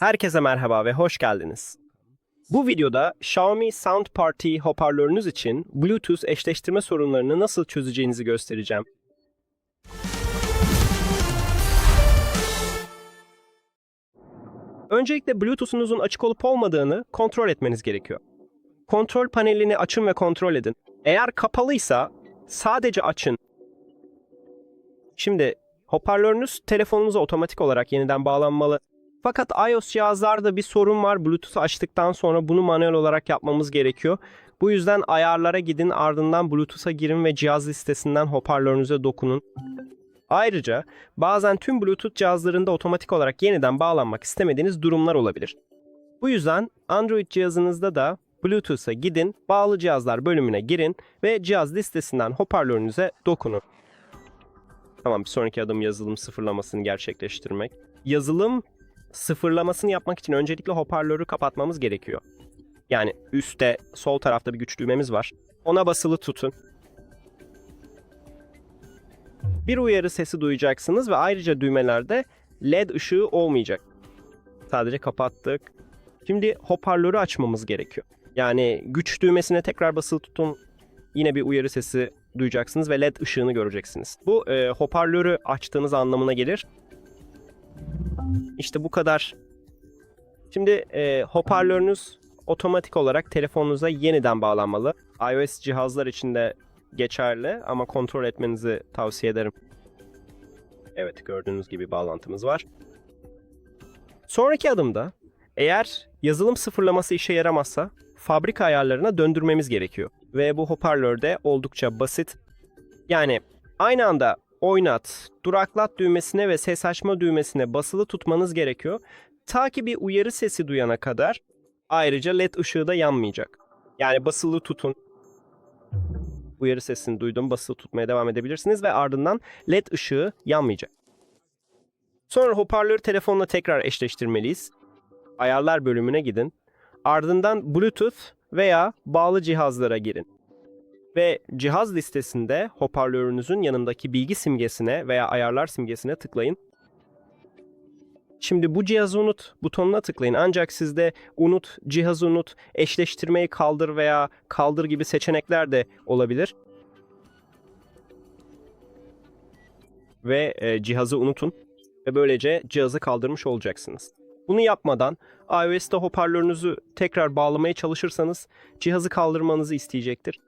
Herkese merhaba ve hoş geldiniz. Bu videoda Xiaomi Sound Party hoparlörünüz için Bluetooth eşleştirme sorunlarını nasıl çözeceğinizi göstereceğim. Öncelikle Bluetooth'unuzun açık olup olmadığını kontrol etmeniz gerekiyor. Kontrol panelini açın ve kontrol edin. Eğer kapalıysa sadece açın. Şimdi hoparlörünüz telefonunuza otomatik olarak yeniden bağlanmalı. Fakat iOS cihazlarda bir sorun var. Bluetooth'u açtıktan sonra bunu manuel olarak yapmamız gerekiyor. Bu yüzden ayarlara gidin ardından Bluetooth'a girin ve cihaz listesinden hoparlörünüze dokunun. Ayrıca bazen tüm Bluetooth cihazlarında otomatik olarak yeniden bağlanmak istemediğiniz durumlar olabilir. Bu yüzden Android cihazınızda da Bluetooth'a gidin, bağlı cihazlar bölümüne girin ve cihaz listesinden hoparlörünüze dokunun. Tamam bir sonraki adım yazılım sıfırlamasını gerçekleştirmek. Yazılım sıfırlamasını yapmak için öncelikle hoparlörü kapatmamız gerekiyor. Yani üstte sol tarafta bir güç düğmemiz var. Ona basılı tutun. Bir uyarı sesi duyacaksınız ve ayrıca düğmelerde LED ışığı olmayacak. Sadece kapattık. Şimdi hoparlörü açmamız gerekiyor. Yani güç düğmesine tekrar basılı tutun. Yine bir uyarı sesi duyacaksınız ve LED ışığını göreceksiniz. Bu e, hoparlörü açtığınız anlamına gelir. İşte bu kadar. Şimdi e, hoparlörünüz otomatik olarak telefonunuza yeniden bağlanmalı. iOS cihazlar için de geçerli ama kontrol etmenizi tavsiye ederim. Evet gördüğünüz gibi bağlantımız var. Sonraki adımda eğer yazılım sıfırlaması işe yaramazsa fabrika ayarlarına döndürmemiz gerekiyor. Ve bu hoparlörde oldukça basit. Yani aynı anda oynat, duraklat düğmesine ve ses açma düğmesine basılı tutmanız gerekiyor. Ta ki bir uyarı sesi duyana kadar ayrıca led ışığı da yanmayacak. Yani basılı tutun. Uyarı sesini duydum, basılı tutmaya devam edebilirsiniz ve ardından led ışığı yanmayacak. Sonra hoparlörü telefonla tekrar eşleştirmeliyiz. Ayarlar bölümüne gidin. Ardından Bluetooth veya bağlı cihazlara girin ve cihaz listesinde hoparlörünüzün yanındaki bilgi simgesine veya ayarlar simgesine tıklayın. Şimdi bu cihazı unut butonuna tıklayın. Ancak sizde unut, cihazı unut, eşleştirmeyi kaldır veya kaldır gibi seçenekler de olabilir. Ve e, cihazı unutun ve böylece cihazı kaldırmış olacaksınız. Bunu yapmadan iOS'ta hoparlörünüzü tekrar bağlamaya çalışırsanız cihazı kaldırmanızı isteyecektir.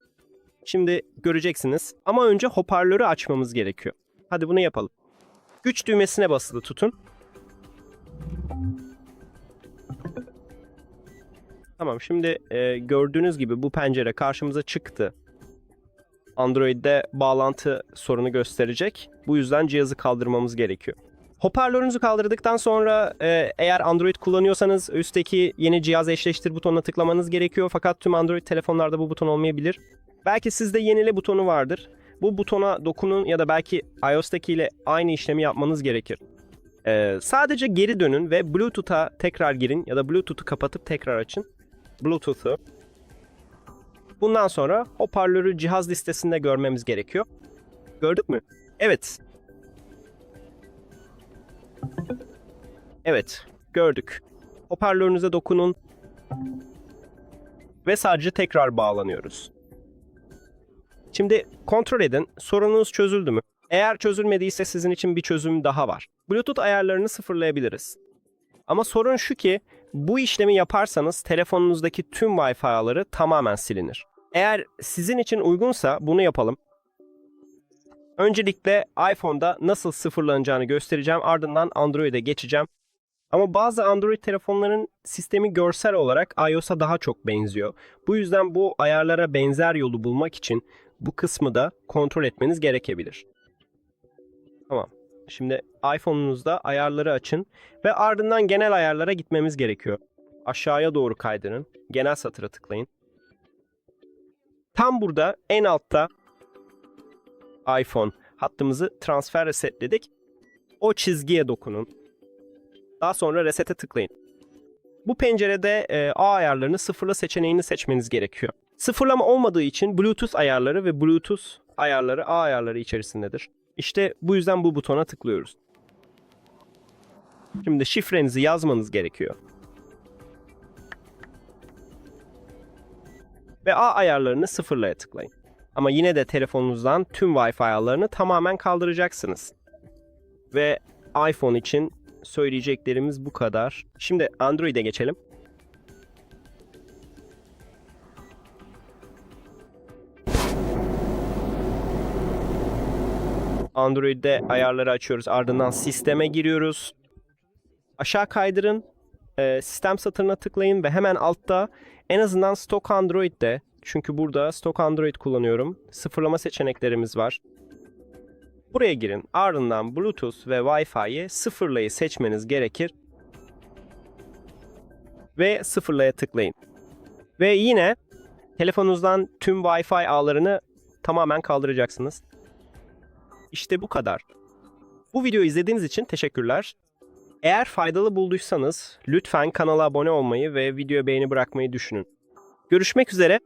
Şimdi göreceksiniz. Ama önce hoparlörü açmamız gerekiyor. Hadi bunu yapalım. Güç düğmesine basılı tutun. Tamam şimdi e, gördüğünüz gibi bu pencere karşımıza çıktı. Android'de bağlantı sorunu gösterecek. Bu yüzden cihazı kaldırmamız gerekiyor. Hoparlörünüzü kaldırdıktan sonra e, eğer Android kullanıyorsanız üstteki yeni cihaz eşleştir butonuna tıklamanız gerekiyor. Fakat tüm Android telefonlarda bu buton olmayabilir. Belki sizde yenile butonu vardır. Bu butona dokunun ya da belki iOS'taki ile aynı işlemi yapmanız gerekir. Ee, sadece geri dönün ve Bluetooth'a tekrar girin ya da Bluetooth'u kapatıp tekrar açın. Bluetooth'u. Bundan sonra hoparlörü cihaz listesinde görmemiz gerekiyor. Gördük mü? Evet. Evet, gördük. Hoparlörünüze dokunun ve sadece tekrar bağlanıyoruz. Şimdi kontrol edin sorununuz çözüldü mü? Eğer çözülmediyse sizin için bir çözüm daha var. Bluetooth ayarlarını sıfırlayabiliriz. Ama sorun şu ki bu işlemi yaparsanız telefonunuzdaki tüm Wi-Fi ağları tamamen silinir. Eğer sizin için uygunsa bunu yapalım. Öncelikle iPhone'da nasıl sıfırlanacağını göstereceğim ardından Android'e geçeceğim. Ama bazı Android telefonların sistemi görsel olarak iOS'a daha çok benziyor. Bu yüzden bu ayarlara benzer yolu bulmak için bu kısmı da kontrol etmeniz gerekebilir. Tamam. Şimdi iPhone'unuzda ayarları açın ve ardından genel ayarlara gitmemiz gerekiyor. Aşağıya doğru kaydırın. Genel satıra tıklayın. Tam burada en altta iPhone hattımızı transfer resetledik. O çizgiye dokunun. Daha sonra resete tıklayın. Bu pencerede e, A ayarlarını sıfırla seçeneğini seçmeniz gerekiyor. Sıfırlama olmadığı için Bluetooth ayarları ve Bluetooth ayarları A ayarları içerisindedir. İşte bu yüzden bu butona tıklıyoruz. Şimdi şifrenizi yazmanız gerekiyor. Ve A ayarlarını sıfırlaya tıklayın. Ama yine de telefonunuzdan tüm Wi-Fi ayarlarını tamamen kaldıracaksınız. Ve iPhone için söyleyeceklerimiz bu kadar. Şimdi Android'e geçelim. Android'de ayarları açıyoruz. Ardından sisteme giriyoruz. Aşağı kaydırın. Ee, sistem satırına tıklayın ve hemen altta en azından stok Android'de çünkü burada stok Android kullanıyorum. Sıfırlama seçeneklerimiz var. Buraya girin. Ardından Bluetooth ve Wi-Fi'yi sıfırlayı seçmeniz gerekir. Ve sıfırlaya tıklayın. Ve yine telefonunuzdan tüm Wi-Fi ağlarını tamamen kaldıracaksınız. İşte bu kadar. Bu videoyu izlediğiniz için teşekkürler. Eğer faydalı bulduysanız lütfen kanala abone olmayı ve video beğeni bırakmayı düşünün. Görüşmek üzere.